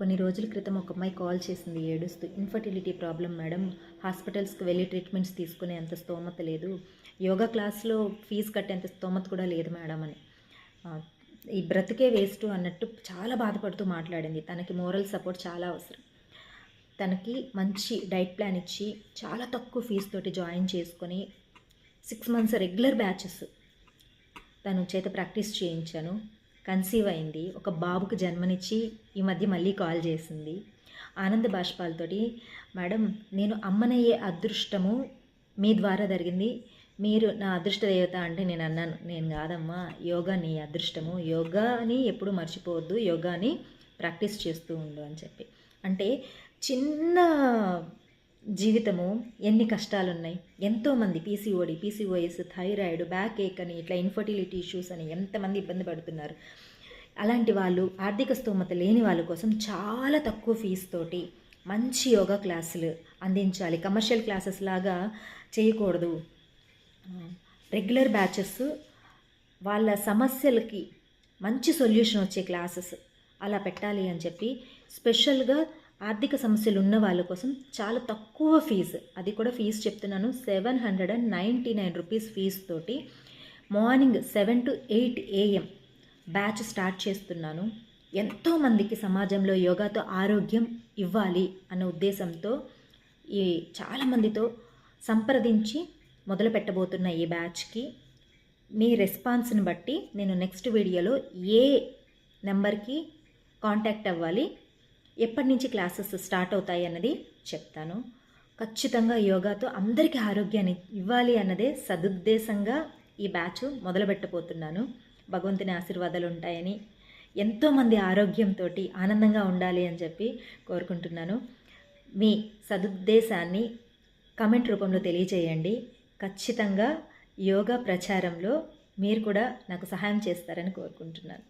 కొన్ని రోజుల క్రితం ఒక అమ్మాయి కాల్ చేసింది ఏడుస్తూ ఇన్ఫర్టిలిటీ ప్రాబ్లం మేడం హాస్పిటల్స్కి వెళ్ళి ట్రీట్మెంట్స్ తీసుకునే అంత స్తోమత లేదు. యోగా క్లాస్లో ఫీజు కట్టేంత స్తోమత కూడా లేదు మేడం అని. ఈ బ్రతికే వేస్ట్ అన్నట్టు చాలా బాధపడుతూ మాట్లాడింది. తనకి మోరల్ సపోర్ట్ చాలా అవసరం. తనకి మంచి డైట్ ప్లాన్ ఇచ్చి చాలా తక్కువ ఫీజు తోటి జాయిన్ చేసుకొని సిక్స్ మంత్స్ రెగ్యులర్ బ్యాచెస్ తను చేత ప్రాక్టీస్ చేయించాను. కన్సీవ్ అయింది. ఒక బాబుకు జన్మనిచ్చి ఈ మధ్య మళ్ళీ కాల్ చేసింది. ఆనంద బాష్పాలతోటి మేడం నేను అమ్మనయ్యే అదృష్టము మీ ద్వారా జరిగింది. మీరు నా అదృష్ట దేవత అంటే నేను అన్నాను. నేను కాదమ్మా యోగా నీ అదృష్టము. యోగాని ఎప్పుడు మర్చిపోవద్దు. యోగాని ప్రాక్టీస్ చేస్తూ ఉండు అని చెప్పి. అంటే చిన్న జీవితము ఎన్ని కష్టాలు ఉన్నాయి ఎంతోమంది PCOD PCOS thyroid back ache అని ఇట్లా ఇన్ఫర్టిలిటీ ఇష్యూస్ అని ఎంతమంది ఇబ్బంది పడుతున్నారు. అలాంటి వాళ్ళు ఆర్థిక స్తోమత లేని వాళ్ళ కోసం చాలా తక్కువ ఫీజు తోటి మంచి యోగా క్లాసులు అందించాలి. కమర్షియల్ క్లాసెస్ లాగా చేయకూడదు. రెగ్యులర్ బ్యాచెస్ వాళ్ళ సమస్యలకి మంచి సొల్యూషన్ వచ్చే క్లాసెస్ అలా పెట్టాలి అని చెప్పి స్పెషల్గా ఆర్థిక సమస్యలు ఉన్న వాళ్ళ కోసం చాలా తక్కువ ఫీజు. అది కూడా ఫీజు చెప్తున్నాను. Seven hundred and ninety nine rupees fees తోటి morning seven to eight AM batch start చేస్తున్నాను. ఎంతోమందికి సమాజంలో యోగాతో ఆరోగ్యం ఇవ్వాలి అన్న ఉద్దేశంతో ఈ చాలామందితో సంప్రదించి మొదలు పెట్టబోతున్న ఈ బ్యాచ్కి మీ రెస్పాన్స్ని బట్టి నేను నెక్స్ట్ వీడియోలో ఏ నెంబర్కి కాంటాక్ట్ అవ్వాలి ఎప్పటి నుంచి క్లాసెస్ స్టార్ట్ అవుతాయి అన్నది చెప్తాను. ఖచ్చితంగా యోగాతో అందరికీ ఆరోగ్యాన్ని ఇవ్వాలి అన్నదే సదుద్దేశంగా ఈ బ్యాచ్ మొదలుపెట్టబోతున్నాను. భగవంతుని ఆశీర్వాదాలు ఉంటాయని ఎంతోమంది ఆరోగ్యంతో ఆనందంగా ఉండాలి అని చెప్పి కోరుకుంటున్నాను. మీ సదుద్దేశాన్ని కమెంట్ రూపంలో తెలియజేయండి ఖచ్చితంగా యోగా ప్రచారంలో మీరు కూడా నాకు సహాయం చేస్తారని కోరుకుంటున్నాను.